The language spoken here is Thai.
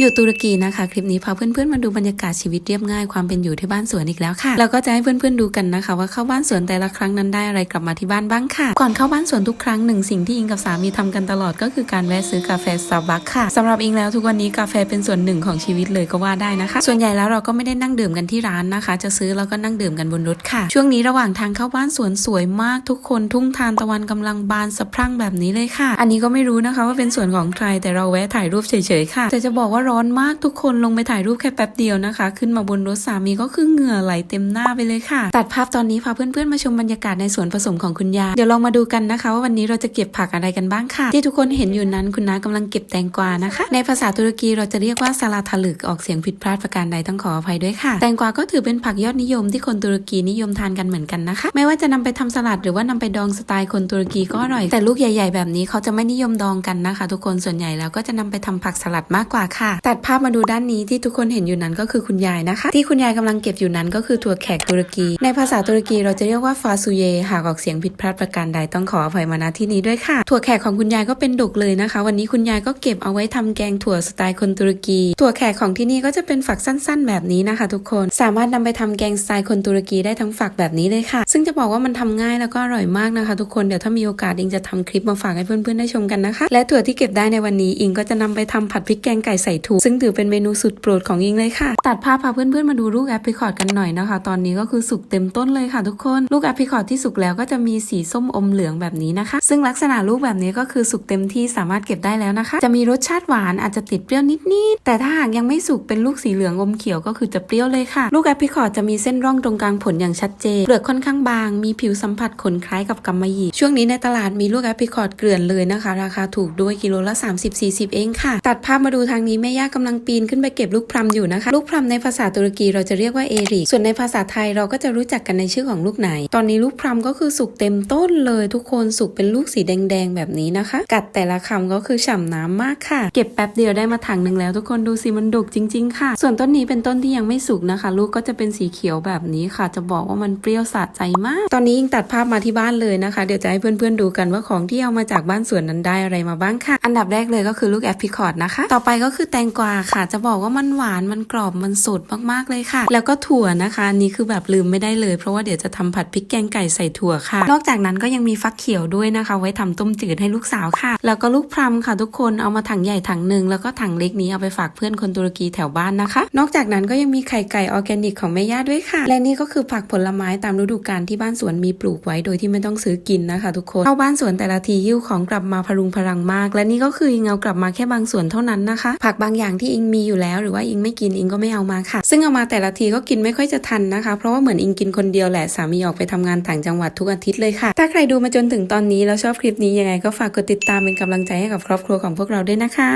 อยู่ตุรกีนะคะ คลิปนี้พาเพื่อนๆมาดูบรรยากาศชีวิตเรียบง่ายความเป็นอยู่ที่บ้านสวนอีกแล้วค่ะแล้วก็จะให้เพื่อนๆดูกันนะคะ ว่าเข้าบ้านสวนแต่ละครั้งนั้นได้อะไรกลับมาที่บ้านบ้างค่ะ ก่อนเข้าบ้านสวนทุกครั้งหนึ่งสิ่งที่อิงกับสามีทำกันตลอดก็คือการแวะซื้อกาแฟสตาร์บัคค่ะสำหรับอิงแล้วทุกวันนี้กาแฟเป็นส่วนหนึ่งของชีวิตเลยก็ว่าได้นะคะ ส่วนใหญ่แล้วเราก็ไม่ได้นั่งดื่มกันที่ร้านนะคะ จะซื้อแล้วก็นั่งดื่มกันบนรถค่ะ ช่วงนี้ระหว่างทางเข้าบ้านสวนสวยมากทุกคนทุ่งทานตะวันกำลังบานสะพรั่งแบบนี้เลยค่ะ อันนี้ก็ไม่รู้นะคะว่าเป็นสวนของใครแต่เราแวะถ่ายรูปเฉยๆค่ะแต่จะบอกว่าร้อนมากทุกคนลงไปถ่ายรูปแค่แป๊บเดียวนะคะ ขึ้นมาบนรถสามีก็คือเหงื่อไหลเต็มหน้าไปเลยค่ะ ตัดภาพตอนนี้พาเพื่อนๆมาชมบรรยากาศในสวนผสมของคุณยา เดี๋ยวลองมาดูกันนะคะว่าวันนี้เราจะเก็บผักอะไรกันบ้างค่ะ ที่ทุกคนเห็นอยู่นั้นคุณน้ากำลังเก็บแตงกวานะคะ ในภาษาตุรกีเราจะเรียกว่าซาลาทาลึกออกเสียงผิดพลาดประการใดต้องขออภัยด้วยค่ะ แตงกวาก็ถือเป็นผักยอดนิยมที่คนตุรกีนิยมทานกันเหมือนกันนะคะ ไม่ว่าจะนำไปทำสลัดหรือว่านำไปดองสไตล์คนตุรกีก็อร่อย แต่ลูกใหญ่ ๆ แบบนี้เขาจะไม่นิยมดองกันนะคะ ทุกคนส่วนใหญ่แล้วก็จะนำไปทำผักสลัดมากกว่าค่ะตัดภาพมาดูด้านนี้ที่ทุกคนเห็นอยู่นั้นก็คือคุณยายนะคะ ที่คุณยายกำลังเก็บอยู่นั้นก็คือถั่วแขกตุรกี ในภาษาตุรกีเราจะเรียกว่าฟาซูเยหากออกเสียงผิดพลาดประการใดต้องขออภัยมาณที่นี้ด้วยค่ะ ถั่วแขกของคุณยายก็เป็นดกเลยนะคะ วันนี้คุณยายก็เก็บเอาไว้ทำแกงถั่วสไตล์คนตุรกี ถั่วแขกของที่นี่ก็จะเป็นฝักสั้น ๆ แบบนี้นะคะ ทุกคนสามารถนำไปทำแกงสไตล์คนตุรกีได้ทั้งฝักแบบนี้เลยค่ะ ซึ่งจะบอกว่ามันทำง่ายแล้วก็อร่อยมากนะคะ ทุกคนเดี๋ยวถ้ามีโอกาสอิงจะทำคลิปมาฝากให้เพื่อนๆได้ชมกันนะคะ และถั่วที่เก็บได้ในวันนี้อิงก็จะนำไปทำผัดพริกแกงไก่ใส่ถั่วซึ่งถือเป็นเมนูสุดโปรดของอิงเลยค่ะ ตัดภาพพาเพื่อนๆมาดูลูกแอปริคอตกันหน่อยนะคะ ตอนนี้ก็คือสุกเต็มต้นเลยค่ะทุกคน ลูกแอปริคอตที่สุกแล้วก็จะมีสีส้มอมเหลืองแบบนี้นะคะ ซึ่งลักษณะลูกแบบนี้ก็คือสุกเต็มที่สามารถเก็บได้แล้วนะคะ จะมีรสชาติหวานอาจจะติดเปรี้ยวนิดๆแต่ถ้าหากยังไม่สุกเป็นลูกสีเหลืองอมเขียวก็คือจะเปรี้ยวเลยค่ะ ลูกแอปริคอตจะมีเส้นร่องตรงกลางผลอย่างชัดเจนเปลือกค่อนข้างบาง มีผิวสัมผัสขนคล้ายกับกำมะหยี่ช่วงนี้ในตลาดมีลูกแอปริคอตเกลื่อนเลยนะคะ ราคาถูกด้วยกิโลละ 30-40 เองค่ะ ตัดภาพมาดูทางนี้แม่ย่ากำลังปีนขึ้นไปเก็บลูกพลัมอยู่นะคะ ลูกพลัมในภาษาตุรกีเราจะเรียกว่าเอริส่วนในภาษาไทยเราก็จะรู้จักกันในชื่อของลูกไหน ตอนนี้ลูกพลัมก็คือสุกเต็มต้นเลย ทุกคนสุกเป็นลูกสีแดงๆแบบนี้นะคะ กัดแต่ละคำก็คือฉ่ำน้ำมากค่ะ เก็บแป๊บเดียวได้มาถังหนึ่งแล้ว ทุกคนดูสิมันดกจริง ๆ ค่ะ ส่วนต้นนี้เป็นต้นที่ยังไม่สุกนะคะ ลูกก็จะเป็นสีเขียวแบบนี้ค่ะ จะบอกว่ามันเปรี้ยวสะใจมาก ตอนนี้ยิงตัดภาพมาที่บ้านเลยนะคะ เดี๋ยวจะให้เพื่อนๆดูกันว่าของที่เอามาจากบ้านสวนนั้นได้อะไรมาบ้างค่ะ อันดับแรกเลยก็คือลูกแอปริคอตนะคะ ต่อไปก็คือแตงกวาค่ะ จะบอกว่ามันหวานมันกรอบมันสดมากๆเลยค่ะ แล้วก็ถั่วนะคะนนี้คือแบบลืมไม่ได้เลย เพราะว่าเดี๋ยวจะทำผัดพริกแกงไก่ใส่ถั่วค่ะ นอกจากนั้นก็ยังมีฟักเขียวด้วยนะคะ ไว้ทำต้มจืดให้ลูกสาวค่ะ แล้วก็ลูกพลัมค่ะ ทุกคนเอามาถังใหญ่ถังหนึ่งแล้วก็ถังเล็กนี้เอาไปฝากเพื่อนคนตุรกีแถวบ้านนะคะ นอกจากนั้นก็ยังมีไข่ไก่ออร์แกนิกของแม่ย่าด้วยค่ะ และนี่ก็คือผักผลไม้ตามฤดูกาลที่บ้านสวนมีปลูกไว้โดยที่ไม่ต้องซื้อกินนะคะ ทุกคนเข้าบ้านสวนแต่ละทียิ้วของกลับมาพรุงพลังมาก และนี่ก็คืออิงากลับมาแค่บางส่วนเท่านั้นนะคะ ผักบางางอย่างที่อิงมีอยู่แล้ว หรือว่าอิงไม่กินอิงก็ไม่เอามาค่ะ ซึ่งเอามาแต่ละทีก็กินไม่ค่อยจะทันนะคะ เพราะว่าเหมือนอิงกินคนเดียวแหละสามีออกไปทำงานต่างจังหวัดทุกอาทิตย์เลยค่ะ ถ้าใครดูมาจนถึงตอนนี้แล้วชอบคลิปนี้ยังไงก็ฝากกดติดตามเป็นกำลังใจให้กับครอบครัวของพวกเราด้วยนะคะ